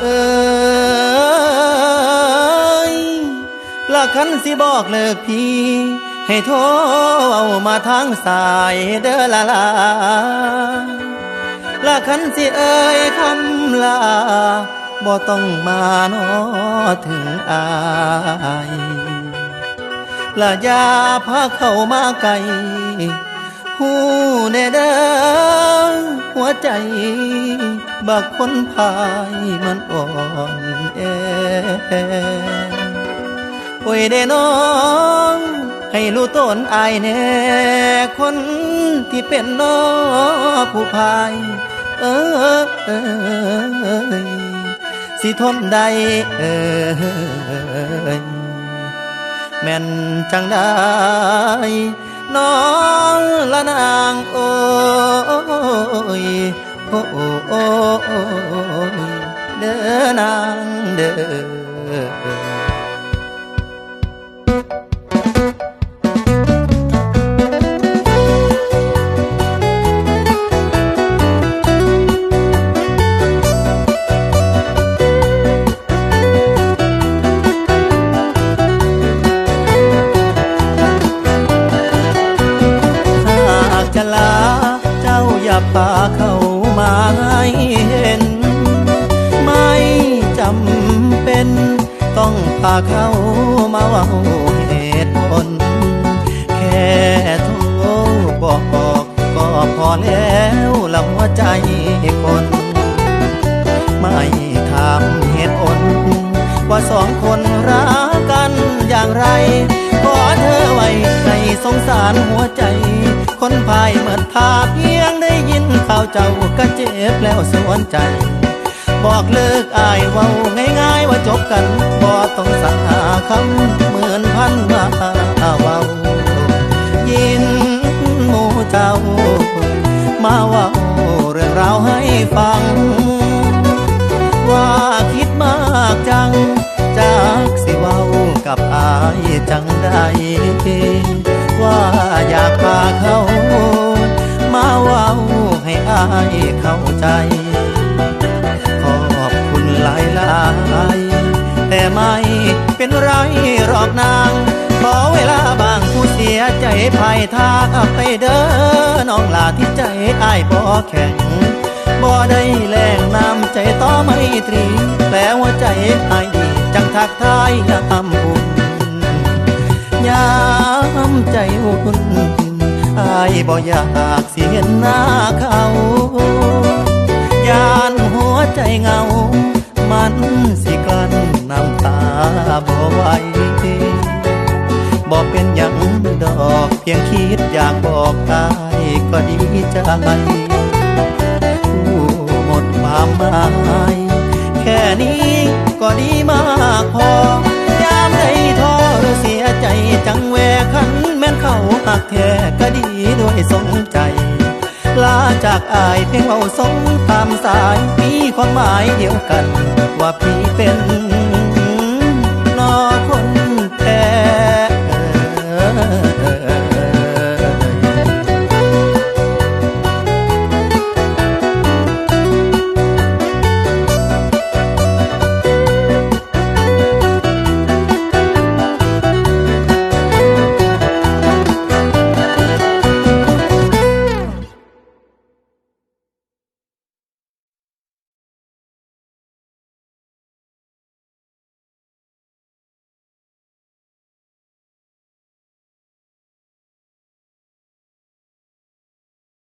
เอ๋ยละคันสิบอกเลิกพี่ ให้โทรเอามาทางสายเด้อละลาละคันสิเอ่ยคำลาบ่ต้องมาน้อถึงอายละยาพาเข้ามาไกล หูแน่เด้อหัวใจ บักคนพายมันอ่อนแอโอ้ยเด้น้อง ให้รู้ต้นอายแน่คนที่เป็นน้อผู้พาย เออเอยสิทนได้เอยแม่นจังได้ น้องละนางโอ้ยโอ้โอ้ยเด้อนางเด้อ จ้าอย่าพาเข้ามาให้เห็น ไม่จำเป็นต้องพาเข้ามาว่าเหตุผล แค่โทรบอกก็พอแล้วละหัวใจคนไม่ถามเหตุผล ว่าสองคนรักกันอย่างไรขอเธอไว้ในสงสารหัวใจ คนพายเมือทาเพียง เจ้าก็เจ็บแล้วสวนใจ บอกเลิกอายเว้าง่ายๆว่าจบกันบ่ต้องสาคำเหมือนพันมาเว้ายินหมูเจ้า มาเว่าเรื่องราวให้ฟัง ว่าคิดมากจัง จากสิเว้ากับอายจังใดว่าอยากพาเขา มาเว้า ให้อายเข้าใจ ขอบคุณหลายหลายแต่ไม่เป็นไรหรอกนาง ขอเวลาบางผู้เสียใจภายทางไปเด้อน้องลาที่ใจอายบ่แข็งบ่ได้แรงน้ำใจต่อไม่ตรีแปลว่าใจอายดีจังทักทายยามอุ่นยามใจอุ่น อายบ่อยากสิเห็นหน้าเขายานหัวใจเงา มันสิกลั้นน้ำตาบ่ไหวบ่เป็นหยังดอกเพียงคิดอยากบอกอายก็ดีใจผู้หมดความหมายแค่นี้ก็ดีมากพอยามใดท้อายเพียงเอาสงตามสายมีความหมายเดียวกัน ว่าพี่เป็น